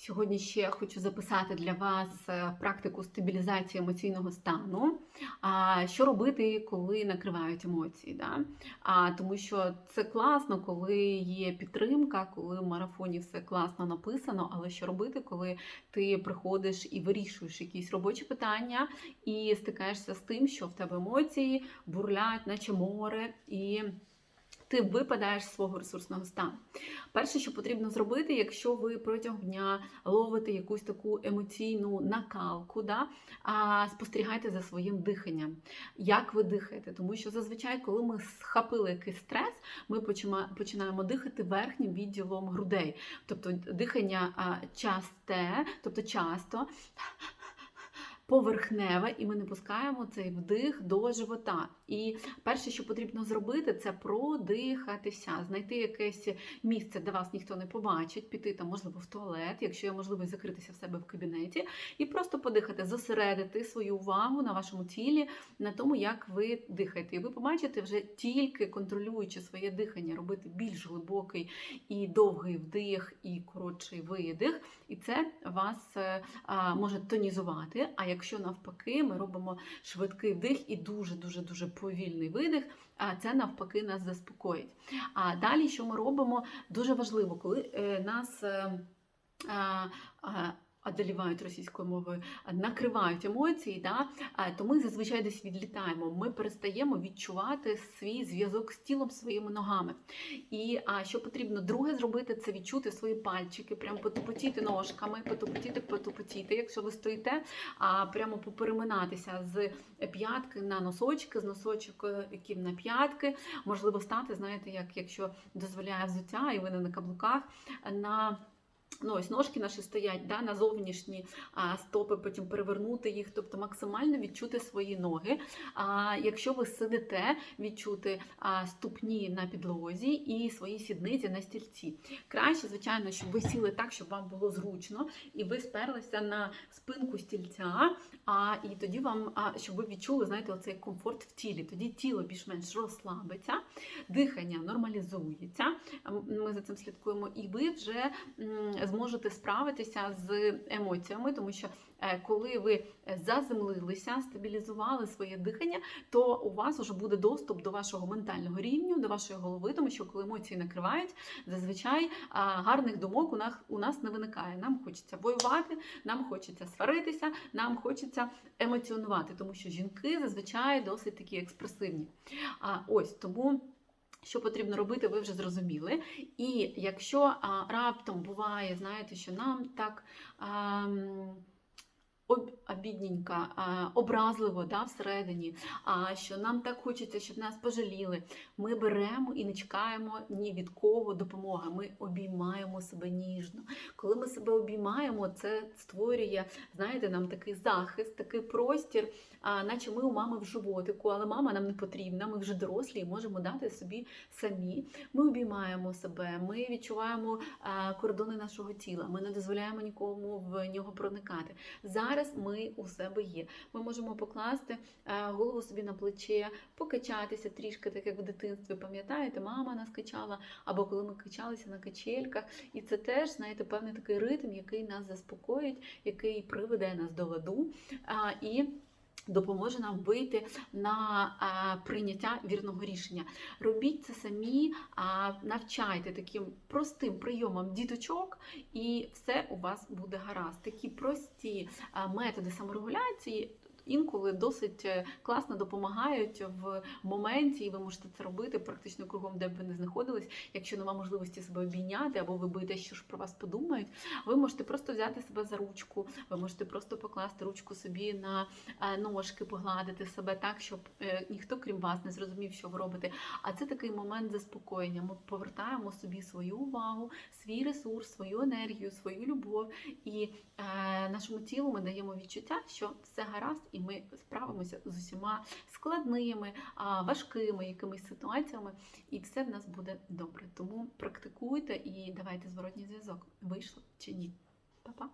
Сьогодні ще хочу записати для вас е, практику стабілізації емоційного стану. А що робити, коли накривають емоції? Да? Тому що це класно, коли є підтримка, коли в марафоні все класно написано. Але що робити, коли ти приходиш і вирішуєш якісь робочі питання, і стикаєшся з тим, що в тебе емоції бурлять, наче море, і ти випадаєш з свого ресурсного стану. Перше, що потрібно зробити, якщо ви протягом дня ловите якусь таку емоційну накалку, да, а спостерігайте за своїм диханням. Як ви дихаєте? Тому що зазвичай, коли ми схапили якийсь стрес, ми починаємо дихати верхнім відділом грудей. Тобто дихання часте, тобто часто. Поверхневе, і ми не пускаємо цей вдих до живота. І перше, що потрібно зробити, це продихатися, знайти якесь місце, де вас ніхто не побачить, піти там, можливо, в туалет, якщо є можливість закритися в себе в кабінеті, і просто подихати, зосередити свою увагу на вашому тілі, на тому, як ви дихаєте. І ви побачите вже тільки контролюючи своє дихання, робити більш глибокий і довгий вдих, і коротший видих. І це вас е, а, може тонізувати. А якщо навпаки, ми робимо швидкий вдих і дуже дуже дуже повільний видих, а це навпаки нас заспокоїть. А далі, що ми робимо, дуже важливо, коли е, нас. Е, Одолівають російською мовою, накривають емоції, да? то ми зазвичай десь відлітаємо. Ми перестаємо відчувати свій зв'язок з тілом своїми ногами. І а, що потрібно друге зробити, це відчути свої пальчики, прямо потупотіти ножками, потупотіти, потупотіти, якщо ви стоїте, а прямо попереминатися з п'ятки на носочки, з носочків на п'ятки. Можливо, стати, знаєте, як якщо дозволяє взуття, і ви не на каблуках. на Ну, ось ножки наші стоять да, на зовнішні а, стопи, потім перевернути їх, тобто максимально відчути свої ноги. А якщо ви сидите, відчути а, ступні на підлозі і свої сідниці на стільці. Краще, звичайно, щоб ви сіли так, щоб вам було зручно, і ви сперлися на спинку стільця, а і тоді вам, а, щоб ви відчули, знаєте, оцей комфорт в тілі. Тоді тіло більш-менш розслабиться, дихання нормалізується. Ми за цим слідкуємо, і ви вже зможете справитися з емоціями, тому що е, коли ви заземлилися, стабілізували своє дихання, то у вас вже буде доступ до вашого ментального рівню, до вашої голови, тому що коли емоції накривають, зазвичай гарних думок у нас у нас не виникає. Нам хочеться воювати, нам хочеться сваритися, нам хочеться емоціонувати, тому що жінки зазвичай досить такі експресивні. А ось тому. Що потрібно робити, ви вже зрозуміли. І якщо а, раптом буває, знаєте, що нам так а, об, образливо да, всередині, а що нам так хочеться, щоб нас пожаліли, ми беремо і не чекаємо ні від кого допомоги. Ми обіймаємо себе ніжно. Коли ми себе обіймаємо, це створює, знаєте, нам такий захист, такий простір, наче ми у мами в животику, але мама нам не потрібна, ми вже дорослі і можемо дати собі самі. Ми обіймаємо себе, ми відчуваємо кордони нашого тіла, ми не дозволяємо нікому в нього проникати. Зараз ми у себе є. Ми можемо покласти голову собі на плече, покачатися трішки, так як в дитинстві. Пам'ятаєте, мама нас качала, або коли ми качалися на качельках. І це теж, знаєте, певний такий ритм, який нас заспокоїть, який приведе нас до ладу. І Допоможе нам вийти на прийняття вірного рішення. Робіть це самі, навчайте таким простим прийомам діточок, і все у вас буде гаразд. Такі прості методи саморегуляції. Інколи досить е, класно допомагають в моменті, і ви можете це робити практично кругом, де б ви не знаходились. Якщо нема можливості себе обійняти, або ви боїтесь, що ж про вас подумають, ви можете просто взяти себе за ручку, ви можете просто покласти ручку собі на е, ножки, погладити себе так, щоб е, ніхто, крім вас, не зрозумів, що ви робите. А це такий момент заспокоєння. Ми повертаємо собі свою увагу, свій ресурс, свою енергію, свою любов. І е, нашому тілу ми даємо відчуття, що все гаразд, і ми справимося з усіма складними, важкими якимись ситуаціями, і все в нас буде добре. Тому практикуйте і давайте зворотній зв'язок. Вийшло чи ні? Па-па!